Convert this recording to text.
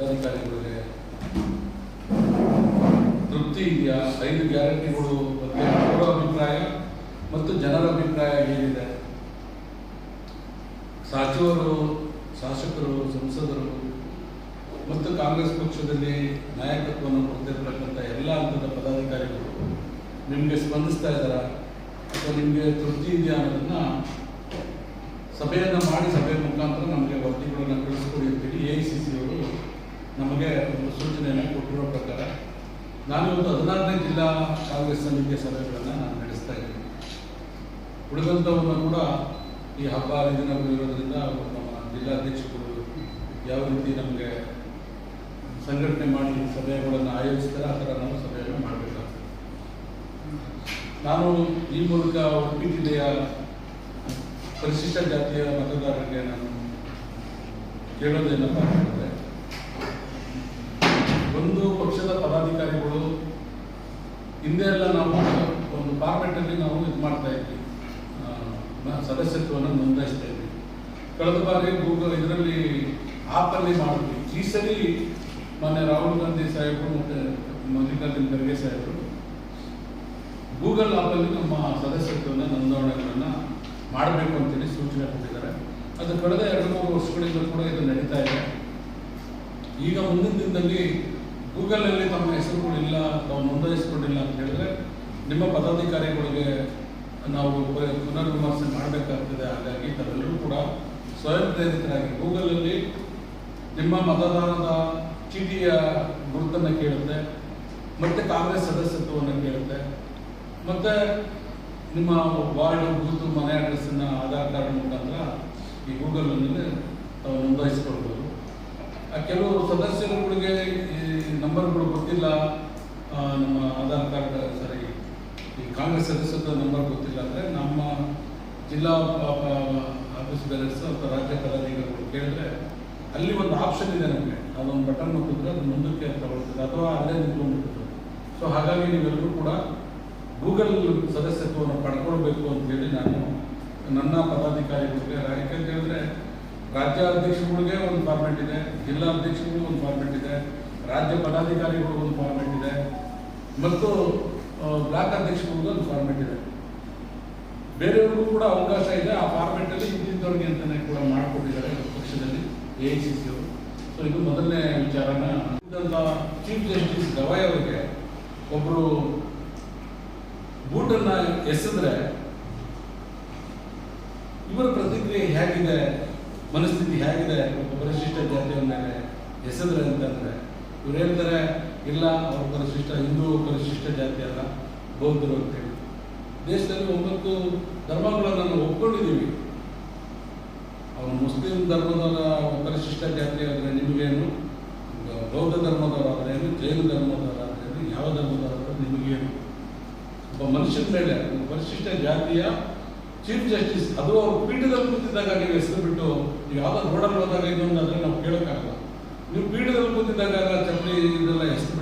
ಪದಾಧಿಕಾರಿಗಳಿಗೆ ತೃಪ್ತಿ ಇದೆಯಾ? ಐದು ಗ್ಯಾರಂಟಿಗಳು ಬಗ್ಗೆ ಅವರ ಅಭಿಪ್ರಾಯ ಮತ್ತು ಜನರ ಅಭಿಪ್ರಾಯ ಏನಿದೆ? ಸಚಿವರು ಶಾಸಕರು, ಸಂಸದರು ಮತ್ತು ಕಾಂಗ್ರೆಸ್ ಪಕ್ಷದಲ್ಲಿ ನಾಯಕತ್ವವನ್ನು ಕೊಡ್ತಿರ್ತಕ್ಕಂಥ ಎಲ್ಲ ಹಂತದ ಪದಾಧಿಕಾರಿಗಳು ನಿಮಗೆ ಸ್ಪಂದಿಸ್ತಾ ಇದ್ದಾರಾ? ಅಥವಾ ನಿಮಗೆ ತೃಪ್ತಿ ಇದೆಯಾ ಅನ್ನೋದನ್ನು ಸಭೆಯನ್ನು ಮಾಡಿ ಸಭೆ ಮುಖಾಂತರ ನಮಗೆ ವರದಿಗಳನ್ನು ಕಳಿಸ್ಕೊಡಿ ಅಂತೇಳಿ ಎ ಐ ಸಿ ಸಿ ಅವರು ನಮಗೆ ಒಂದು ಸೂಚನೆಯನ್ನು ಕೊಟ್ಟಿರೋ ಪ್ರಕಾರ ನಾನು ಇವತ್ತು ಹದಿನಾರನೇ ಜಿಲ್ಲಾ ಕಾಂಗ್ರೆಸ್ ಸಮಿತಿಯ ಸಭೆಗಳನ್ನು ನಾನು ನಡೆಸ್ತಾ ಇದ್ದೀನಿ. ಉಳಿದಂಥವನ್ನು ಕೂಡ ಈ ಹಬ್ಬ ಹರಿದಿನಗಳು ಇರೋದ್ರಿಂದ ನಮ್ಮ ಜಿಲ್ಲಾಧ್ಯಕ್ಷರು ಯಾವ ರೀತಿ ನಮಗೆ ಸಂಘಟನೆ ಮಾಡಿ ಸಭೆಗಳನ್ನು ಆಯೋಜಿಸ್ತಾರೆ, ಆ ಥರ ನಾವು ಸಭೆಯನ್ನು ಮಾಡಬೇಕಾಗ್ತದೆ. ನಾನು ಈ ಮೂಲಕ ಉಡುಪಿ ಜಿಲ್ಲೆಯ ಪರಿಶಿಷ್ಟ ಜಾತಿಯ ಮತದಾರರಿಗೆ ನಾನು ಕೇಳೋದೇನಪ್ಪ ಒಂದು ಪಕ್ಷದ ಹಿಂದೆ ಎಲ್ಲ ನಾವು ಒಂದು ಫಾರ್ಮೆಟಲ್ಲಿ ನಾವು ಇದು ಮಾಡ್ತಾ ಇದ್ವಿ. ಸದಸ್ಯತ್ವವನ್ನು ನೋಂದಾಯಿಸ್ತಾ ಇದ್ವಿ. ಕಳೆದ ಬಾರಿ ಗೂಗಲ್ ಇದರಲ್ಲಿ ಆ್ಯಪಲ್ಲಿ ಮಾಡಿದ್ವಿ. ಈ ಸರಿ ಮೊನ್ನೆ ರಾಹುಲ್ ಗಾಂಧಿ ಸಾಹೇಬರು ಮತ್ತು ಮಲ್ಲಿಕಾರ್ಜುನ್ ಖರ್ಗೆ ಸಾಹೇಬರು ಗೂಗಲ್ ಆ್ಯಪಲ್ಲಿ ನಮ್ಮ ಸದಸ್ಯತ್ವವನ್ನು ನೋಂದಾವಣೆಗಳನ್ನು ಮಾಡಬೇಕು ಅಂತೇಳಿ ಸೂಚನೆ ಕೊಟ್ಟಿದ್ದಾರೆ. ಅದು ಕಳೆದ ಎರಡು, ಮೂರು ವರ್ಷಗಳಿಂದ ಕೂಡ ಇದು ನಡೀತಾ ಇದೆ. ಈಗ ಮುಂದಿನ ದಿನದಲ್ಲಿ ಗೂಗಲಲ್ಲಿ ತಮ್ಮ ಹೆಸರುಗಳಿಲ್ಲ ತಾವು ನೋಂದಾಯಿಸಿಕೊಂಡಿಲ್ಲ ಅಂತ ಹೇಳಿದ್ರೆ ನಿಮ್ಮ ಪದಾಧಿಕಾರಿಗಳಿಗೆ ನಾವು ಪುನರ್ ಪುನರ್ವಿಮರ್ಶೆ ಮಾಡಬೇಕಾಗ್ತದೆ. ಹಾಗಾಗಿ ತಾವೆಲ್ಲರೂ ಕೂಡ ಸ್ವಯಂ ಪ್ರೇರಿತರಾಗಿ ಗೂಗಲಲ್ಲಿ ನಿಮ್ಮ ಮತದಾನದ ಚೀಟಿಯ ಗುರುತನ್ನು ಕೇಳುತ್ತೆ, ಮತ್ತೆ ಕಾಂಗ್ರೆಸ್ ಸದಸ್ಯತ್ವವನ್ನು ಕೇಳುತ್ತೆ, ಮತ್ತೆ ನಿಮ್ಮ ವಾರ್ಡ್ ಗುರುತು ಮನೆ ಅಡ್ರೆಸ್ಸನ್ನು ಆಧಾರ್ ಕಾರ್ಡ್ ಮುಖಾಂತರ ಈ ಗೂಗಲ್ನಲ್ಲಿ ತಾವು ಕೆಲವು ಸದಸ್ಯರುಗಳಿಗೆ ಈ ನಂಬರ್ಗಳು ಗೊತ್ತಿಲ್ಲ. ನಮ್ಮ ಆಧಾರ್ ಕಾರ್ಡ್ ಸರಿ, ಈ ಕಾಂಗ್ರೆಸ್ ಸದಸ್ಯತ್ವ ನಂಬರ್ ಗೊತ್ತಿಲ್ಲ ಅಂದರೆ ನಮ್ಮ ಜಿಲ್ಲಾ ಆಫೀಸ್ ಬೇರೆಸ್ ಅಥವಾ ರಾಜ್ಯ ಪದಾಧಿಕಾರಿಗಳು ಕೇಳಿದ್ರೆ ಅಲ್ಲಿ ಒಂದು ಆಪ್ಷನ್ ಇದೆ ನಮಗೆ. ಅದೊಂದು ಬಟನ್ ಮುಟ್ಟಿದ್ರೆ ಅದು ಮುಂದಕ್ಕೆ ತಗೊಳ್ತದೆ ಅಥವಾ ಅಲ್ಲೇ ನಿಂತ್ಕೊಂಡ್ಬಿಡ್ತದೆ ಸೊ ಹಾಗಾಗಿ ನೀವೆಲ್ಲರೂ ಕೂಡ ಗೂಗಲ್ ಸದಸ್ಯತ್ವವನ್ನು ಪಡ್ಕೊಳ್ಬೇಕು ಅಂತೇಳಿ ನಾನು ನನ್ನ ಪದಾಧಿಕಾರಿಗಳಿಗೆ ಯಾಕಂತ ಹೇಳಿದ್ರೆ, ರಾಜ್ಯ ಒಂದು ಫಾರ್ಮೆಟ್ ಇದೆ, ಜಿಲ್ಲಾ ಒಂದು ಫಾರ್ಮೆಟ್ ಇದೆ, ರಾಜ್ಯ ಪದಾಧಿಕಾರಿಗಳಿಗೂ ಒಂದು ಫಾರ್ಮೆಟ್ ಇದೆ. ಮತ್ತು ಬ್ಲಾಕ್ ಅಧ್ಯಕ್ಷರಿಗೂ ಒಂದು ಫಾರ್ಮೆಟ್ ಇದೆ. ಬೇರೆಯವ್ರಿಗೂ ಕೂಡ ಅವಕಾಶ ಇದೆ. ಆ ಫಾರ್ಮೆಟಲ್ಲಿ ಇಂತಿದ್ದವ್ರಿಗೆ ಅಂತಲೇ ಕೂಡ ಮಾಡಿಕೊಟ್ಟಿದ್ದಾರೆ ಪಕ್ಷದಲ್ಲಿ ಎ ಐ ಸಿ ಸಿ ಅವರು. ಸೊ ಇದು ಮೊದಲನೇ ವಿಚಾರನ. ಚೀಫ್ ಜಸ್ಟಿಸ್ ಗವಾಯ್ ಅವರಿಗೆ ಒಬ್ಬರು ಬೂಟನ್ನ ಎಸೆದ್ರೆ ಇವರ ಪ್ರತಿಕ್ರಿಯೆ ಹೇಗಿದೆ, ಮನಸ್ಥಿತಿ ಹೇಗಿದೆ, ಒಬ್ಬ ಪರಿಶಿಷ್ಟ ಜಾತಿಯ ಮೇಲೆ ಎಸೆದ್ರೆ ಅಂತಂದ್ರೆ ಇವ್ರು ಹೇಳ್ತಾರೆ, ಇಲ್ಲ, ಅವ್ರ ಪರಿಶಿಷ್ಟ, ಹಿಂದೂ ಪರಿಶಿಷ್ಟ ಜಾತಿ ಅಲ್ಲ, ಬೌದ್ಧರು ಅಂತೇಳಿ ದೇಶದಲ್ಲಿ ಒಂಬತ್ತು ಧರ್ಮಗಳನ್ನು ನಾವು ಒಪ್ಕೊಂಡಿದ್ದೀವಿ. ಅವನು ಮುಸ್ಲಿಂ ಧರ್ಮದವರ ಪರಿಶಿಷ್ಟ ಜಾತಿ ಆದರೆ ನಿಮಗೇನು? ಬೌದ್ಧ ಧರ್ಮದವರಾದ್ರೇನು ಜೈನ ಧರ್ಮದವರಾದ್ರೇನು ಯಾವ ಧರ್ಮದವರಾದ್ರೂ ನಿಮಗೇನು? ಒಬ್ಬ ಮನುಷ್ಯನ ಮೇಲೆ ಪರಿಶಿಷ್ಟ ಜಾತಿಯ ಚೀಫ್ ಜಸ್ಟಿಸ್, ಅದು ಅವರು ಪೀಠದಲ್ಲಿ ಕೂತಿದ್ದಾಗ ನೀವು ಹೆಸರು ಬಿಟ್ಟು ನೀವು ಹೊಡಲ್ ರೋಡಲ್ಲಿ ಹೋದಾಗ ಇದು ಆದರೆ ನಾವು ಕೇಳೋಕ್ಕಾಗಲ್ಲ. ನೀವು ಪೀಠದಲ್ಲಿ ಕೂತಿದ್ದಾಗ ಚಪ್ಪಲಿ ಇದೆಲ್ಲ ಬಿಟ್ಟು